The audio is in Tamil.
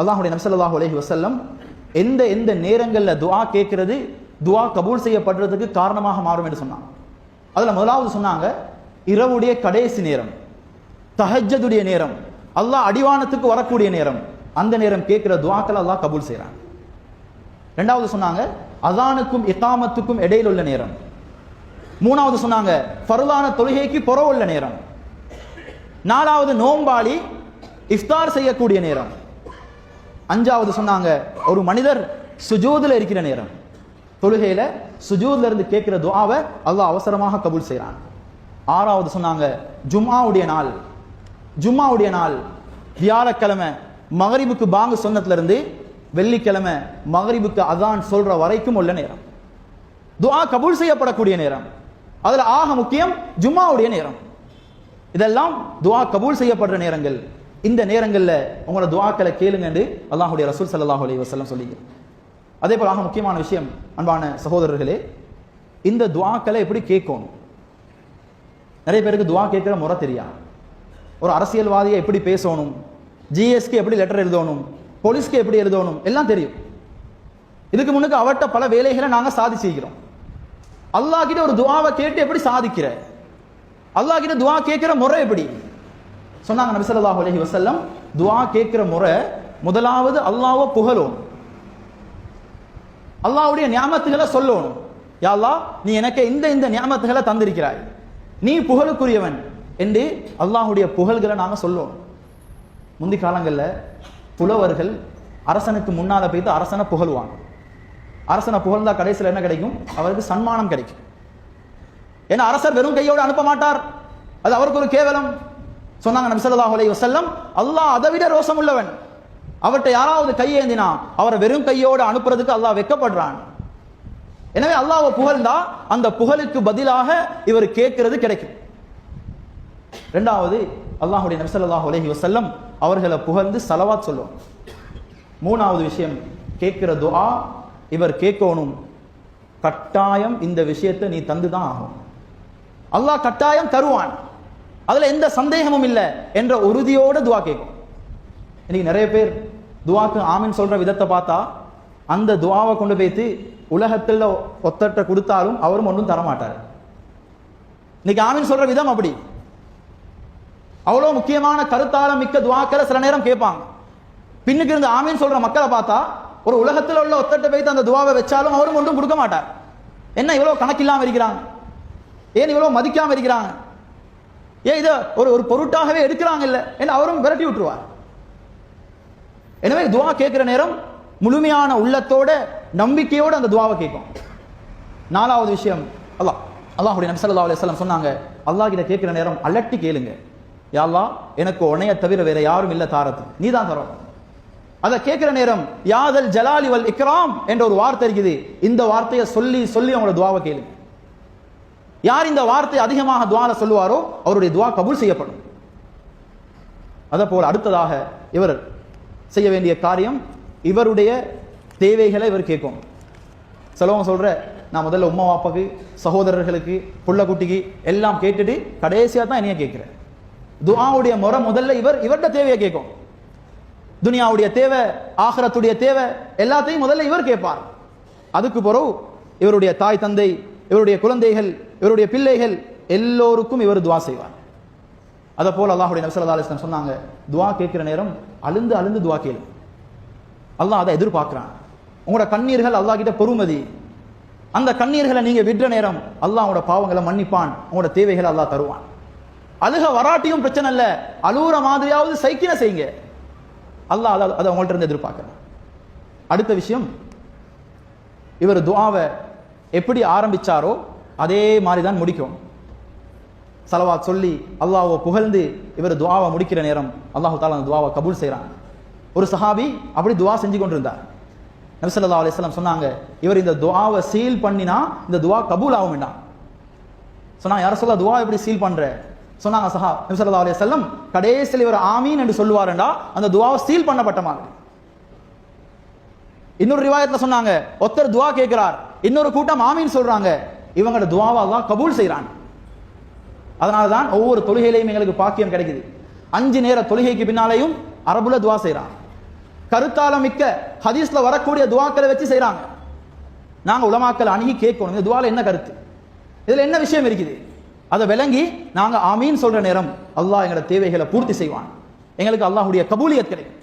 அல்லாஹுடைய நம்சல்லாஹு அலஹி வசல்லம் எந்த எந்த நேரங்களில் துவா கேட்கறது துவா கபூல் செய்யப்படுறதுக்கு காரணமாக மாறும் என்று சொன்னாங்க அதில் முதலாவது சொன்னாங்க இரவுடைய கடைசி நேரம் தஹஜதுடைய நேரம் அல்லாஹ் அடிவானத்துக்கு வரக்கூடிய நேரம் அந்த நேரம் கேட்கிற துவாக்கள் அல்லாஹ் கபூல் செய்கிறான். ரெண்டாவது சொன்னாங்க அதானுக்கும் இக்காமத்துக்கும் இடையில் உள்ள நேரம். மூணாவது சொன்னாங்க ஃபர்லான தொழுகைக்கு புற உள்ள நேரம். நாலாவது நோம்பாளி இஃப்தார் செய்யக்கூடிய நேரம். அஞ்சாவது சொன்னாங்க ஒரு மனிதர் சுஜூதில் இருக்கிற நேரம். தொழுகையில் சுஜூதில் இருந்து கேட்கிற துவாவை அல்லாஹ் அவசரமாக கபூல் செய்கிறான் ஆறாவது சொன்னாங்க ஜும்மாவுடைய நாள். ஜும்மாவுடைய நாள் வியாழக்கிழமை மகரிபுக்கு பாங்கு சொன்னதுலேருந்து வெள்ளிக்கிழமை மகரிபுக்கு அதான் சொல்கிற வரைக்கும் உள்ள நேரம். துவா கபூல் செய்யப்படக்கூடிய நேரம். அதில் ஆக முக்கியம் ஜும்மாவுடைய நேரம். இதெல்லாம் துவா கபூல் செய்யப்படுற நேரங்கள். இந்த நேரங்களில் உங்களோட துவாக்களை கேளுங்க என்று ரசூல் சல்லாஹ் அலி வஸல்லம் சொல்லிக்கிறார் அதே போல் ஆக முக்கியமான விஷயம் அன்பான சகோதரர்களே இந்த துவாக்களை எப்படி கேட்கணும்? நிறைய பேருக்கு துவா கேட்கிற முறை தெரியாது. ஒரு அரசியல்வாதியை எப்படி பேசணும்? ஜிஎஸ்க்கு எப்படி லெட்டர் எழுதணும்? போலீஸ்க்கு எப்படி எழுதணும்? எல்லாம் தெரியும். இதுக்கு முன்னுக்கு அவட்ட பல வேலைகளை நாங்கள் சாதிச்சிருக்கிறோம். அல்லாஹ் கிட்ட ஒரு துவாவை கேட்டு எப்படி சாதிக்கிற? அல்லாஹ் கிட்ட துவா கேட்கிற முறை எப்படி? சொன்னாங்க நபி அலஹி வசல்லம் துவா துஆ கேட்கிற முறை முதலாவது அல்லாஹ்வை புகழும். அல்லாஹ்வுடைய ஞாபகத்துகளை சொல்லணும். யா நீ எனக்கு இந்த இந்த நியாமத்துகளை தந்திருக்கிறாய். நீ புகழுக்குரியவன் என்று அல்லாஹுடைய புகழ்களை நாங்கள் சொல்லுவோம். முந்தி காலங்கள்ல புலவர்கள் அரசனுக்கு முன்னால போய்த்து அரசனை புகழ்வாங்க. அரசனை புகழ்ந்தா கடைசியில் என்ன கிடைக்கும்? அவருக்கு சன்மானம் கிடைக்கும். ஏன்னா அரசர் வெறும் கையோடு அனுப்ப மாட்டார். அது அவருக்கு ஒரு கேவலம். சொன்னாங்க நபி ஸல்லல்லாஹு அலைஹி அல்லாஹ் அதை விட ரோசம் உள்ளவன் அவர்கிட்ட யாராவது கையேந்தினா அவரை வெறும் கையோடு அனுப்புறதுக்கு அல்லாஹ் வெக்கப்படுறான். எனவே அல்லாவை புகழ்ந்தா அந்த புகழுக்கு பதிலாக இவர் கேட்கிறது கிடைக்கும். ரெண்டாவது அல்லாஹ்வுடைய நபிசல்லாஹ் உலகி வசல்லம் அவர்களை புகழ்ந்து சலவாத் சொல்லுவோம் மூணாவது விஷயம் கேட்கிற துஆ இவர் கேட்கணும். கட்டாயம் இந்த விஷயத்தை நீ தந்து தான் ஆகும் அல்லாஹ் கட்டாயம் தருவான். அதுல எந்த சந்தேகமும் இல்லை என்ற உறுதியோட துவா கேட்கும். இன்னைக்கு நிறைய பேர் துவாக்கு ஆமீன் சொல்ற விதத்தை பார்த்தா அந்த துவாவை கொண்டு போய்த்து உலகத்தில் ஒத்தட்ட கொடுத்தாலும் அவரும் ஒன்றும் தரமாட்டார். இன்னைக்கு ஆமீன் சொல்ற விதம் அப்படி. அவ்வளோ முக்கியமான கருத்தாளம் மிக்க துவாக்களை சில நேரம் கேட்பாங்க. பின்னுக்கு இருந்து ஆமீன் சொல்ற மக்களை பார்த்தா ஒரு உலகத்தில் உள்ள ஒத்தட்ட போய்த்து அந்த துவாவை வச்சாலும் அவரும் ஒன்றும் கொடுக்க மாட்டார். என்ன இவ்வளோ கணக்கில்லாமல் இருக்கிறாங்க? ஏன் இவ்வளோ மதிக்காமல் இருக்கிறாங்க? ஏன் இதை ஒரு ஒரு பொருட்டாகவே எடுக்கிறாங்க இல்லை என்று அவரும் விரட்டி விட்டுருவார். எனவே துவா கேட்குற நேரம் முழுமையான உள்ளத்தோட நம்பிக்கையோடு அந்த துவாவை கேட்கும். நாலாவது விஷயம் அல்லா அல்லாஹுடைய நபி ஸல்லல்லாஹு அலைஹி சொன்னாங்க அல்லாஹ் கிட்ட கேட்குற நேரம் அலட்டி கேளுங்க. யா எனக்கு உன்னைய தவிர வேற யாரும் இல்லை தாரத்து. நீ தான் தரோம். அதை கேட்குற நேரம் யாதல் ஜலாலி வல் இக்ராம் என்ற ஒரு வார்த்தை இருக்குது. இந்த வார்த்தையை சொல்லி சொல்லி அவங்களோட துவாவை கேளுங்க. யார் இந்த வார்த்தை அதிகமாக துவால சொல்லுவாரோ அவருடைய துவா கபூல் செய்யப்படும். அதே அடுத்ததாக இவர் செய்ய வேண்டிய காரியம் இவருடைய தேவைகளை இவர் கேட்கும். சிலவங்க சொல்ற நான் முதல்ல உம்மா வாப்பாக்கு சகோதரர்களுக்கு புள்ளக்குட்டிக்கு எல்லாம் கேட்டுட்டு கடைசியா தான் என்னைய கேட்கிறேன் துஆவுடைய முறை முதல்ல இவர் இவர்கிட்ட தேவையை கேட்கும். துனியாவுடைய தேவை ஆகரத்துடைய தேவை எல்லாத்தையும் முதல்ல இவர் கேட்பார். அதுக்கு பிறகு இவருடைய தாய் தந்தை இவருடைய குழந்தைகள் இவருடைய பிள்ளைகள் எல்லோருக்கும் இவர் துவா செய்வார். அதை போல் அல்லாஹுடைய நபி ஸல்லல்லாஹு சொன்னாங்க துவா கேட்கிற நேரம் அழுந்து அழுந்து துவா கேளு. அல்லாஹ் அதை எதிர்பார்க்கிறான். உங்களோட கண்ணீர்கள் அல்லாஹ் கிட்ட பொறுமதி. அந்த கண்ணீர்களை நீங்க விடுற நேரம் அல்லாஹ் உங்களோட பாவங்களை மன்னிப்பான் உங்களோட தேவைகளை அல்லாஹ் தருவான். அழுக வராட்டியும் பிரச்சனை இல்ல அழுகுற மாதிரியாவது சைக்கிளை செய்யுங்க. அல்லாஹ் அதை அதை உங்கள்கிட்ட இருந்து எதிர்பார்க்குறேன். அடுத்த விஷயம் இவர் துவாவை எப்படி ஆரம்பிச்சாரோ அதே மாதிரி தான் முடிக்கும். சலவாத் சொல்லி அல்லாவை புகழ்ந்து இவர் துவாவை முடிக்கிற நேரம் அல்லாஹ் தாலா அந்த துவாவை கபூல் செய்றான். ஒரு சஹாபி அப்படி துவா செஞ்சு கொண்டிருந்தார். நபிசல்லா அலிஸ்லாம் சொன்னாங்க இவர் இந்த துவாவை சீல் பண்ணினா இந்த துவா கபூல் ஆகும் வேண்டாம் சொன்னாங்க யார சொல்ல துவா எப்படி சீல் பண்ற? சொன்னாங்க சஹா நபிசல்லா அலி செல்லம் கடைசியில் இவர் ஆமீன் என்று சொல்லுவாருண்டா அந்த துவாவை சீல் பண்ணப்பட்ட மாதிரி. இன்னொரு ரிவாயத்தில் சொன்னாங்க ஒருத்தர் துவா கேட்கிறார் இன்னொரு கூட்டம் ஆமீன் சொல்றாங்க. இவங்களோட துவாவை அல்லாஹ் கபூல் செய்கிறான் அதனால தான் ஒவ்வொரு தொழுகையிலையும் எங்களுக்கு பாக்கியம் கிடைக்குது. அஞ்சு நேர தொழுகைக்கு பின்னாலேயும் அரபுல துவா செய்கிறான் கருத்தால மிக்க ஹதீஸ்ல வரக்கூடிய துவாக்களை வச்சு செய்கிறாங்க நாங்கள் உலமாக்கள் அணுகி கேட்கணும். இந்த துவால என்ன கருத்து? இதில் என்ன விஷயம் இருக்குது? அதை விளங்கி நாங்கள் ஆமீன் சொல்ற நேரம் அல்லாஹ் எங்களோட தேவைகளை பூர்த்தி செய்வான். எங்களுக்கு அல்லாஹுடைய கபூலியத் கிடைக்கும்.